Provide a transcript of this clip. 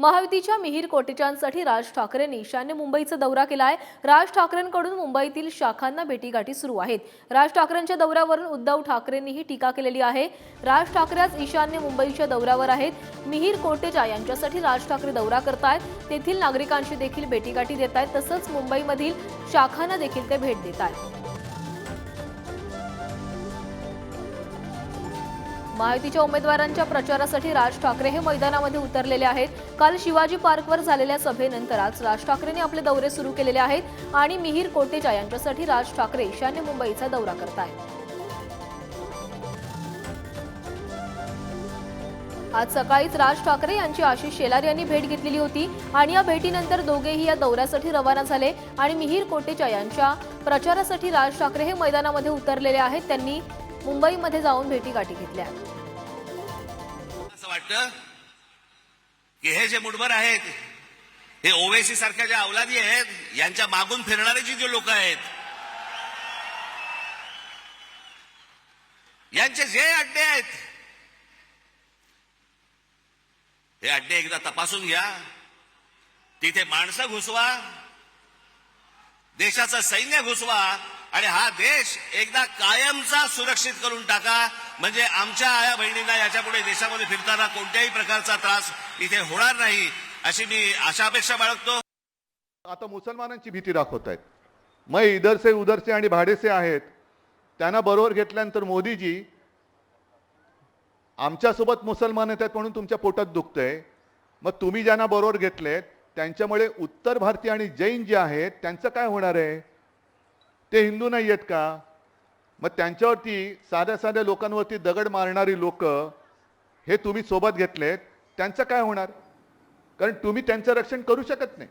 महायुतीच्या मिहीर कोटेचांसाठी राज ठाकरेंनी ईशान्य मुंबईचा दौरा केला आहे राज ठाकरेंकडून मुंबईतील शाखांना भेटीगाठी सुरू आहेत. राज ठाकरेंच्या दौऱ्यावरून उद्धव ठाकरेंनीही टीका केलेली आहे. राज ठाकरे आज ईशान्य मुंबईच्या दौऱ्यावर आहेत. मिहीर कोटेचा यांच्यासाठी राज ठाकरे दौरा करतायत. तेथील नागरिकांशी देखील भेटीगाठी देत आहेत तसंच मुंबईमधील शाखांना देखील ते भेट देत आहेत महायुतीच्या उमेदवारांच्या प्रचारासाठी राज ठाकरे हे मैदानामध्ये उतरलेले आहेत. काल शिवाजी पार्कवर झालेल्या सभेनंतर आज राज ठाकरेंनी आपले दौरे सुरू केलेले आहेत आणि मिहीर कोटेचा यांच्यासाठी राज ठाकरे ईशान्य मुंबईचा दौरा करत आहेत आज सकाळीच राज ठाकरे यांची आशिष शेलार यांनी भेट घेतलेली होती आणि या भेटीनंतर दोघेही या दौऱ्यासाठी रवाना झाले आणि मिहीर कोटेचा यांच्या प्रचारासाठी राज ठाकरे हे मैदानामध्ये उतरलेले आहेत. त्यांनी मुंबईमध्ये जाऊन भेटीगाठी घेतल्या. वाटतं? की हे जे मुठभर आहेत हे ओवेसी सारख्या ज्या अवलादी आहेत यांच्या मागून फिरणारे जी जे लोक आहेत यांचे जे अड्डे आहेत हे अड्डे एकदा तपासून घ्या. तिथे माणसं घुसवा देशाचं सैन्य घुसवा आणि हा देश एकदा कायमचा सुरक्षित करून टाका. म्हणजे आमच्या आया बहिणींना याच्यापुढे देशामध्ये फिरताना कोणत्याही प्रकारचा त्रास इथे होणार नाही अशी मी आशा अपेक्षा बाळगतो. आता मुसलमानांची भीती दाखवत आहेत मग इधरचे उधरचे आणि भाडेसे आहेत. त्यांना बरोबर घेतल्यानंतर मोदीजी आमच्यासोबत मुसलमान येतात म्हणून तुमच्या पोटात दुखतंय. मग तुम्ही ज्यांना बरोबर घेतलेत त्यांच्यामुळे उत्तर भारतीय आणि जैन जे आहेत त्यांचं काय होणार आहे? ते हिंदू नाही आहेत का? मग त्यांच्यावरती साध्या साध्या लोकांवरती दगड मारणारी लोक हे तुम्ही सोबत घेतलेत त्यांचं काय होणार? कारण तुम्ही त्यांचं रक्षण करू शकत नाही.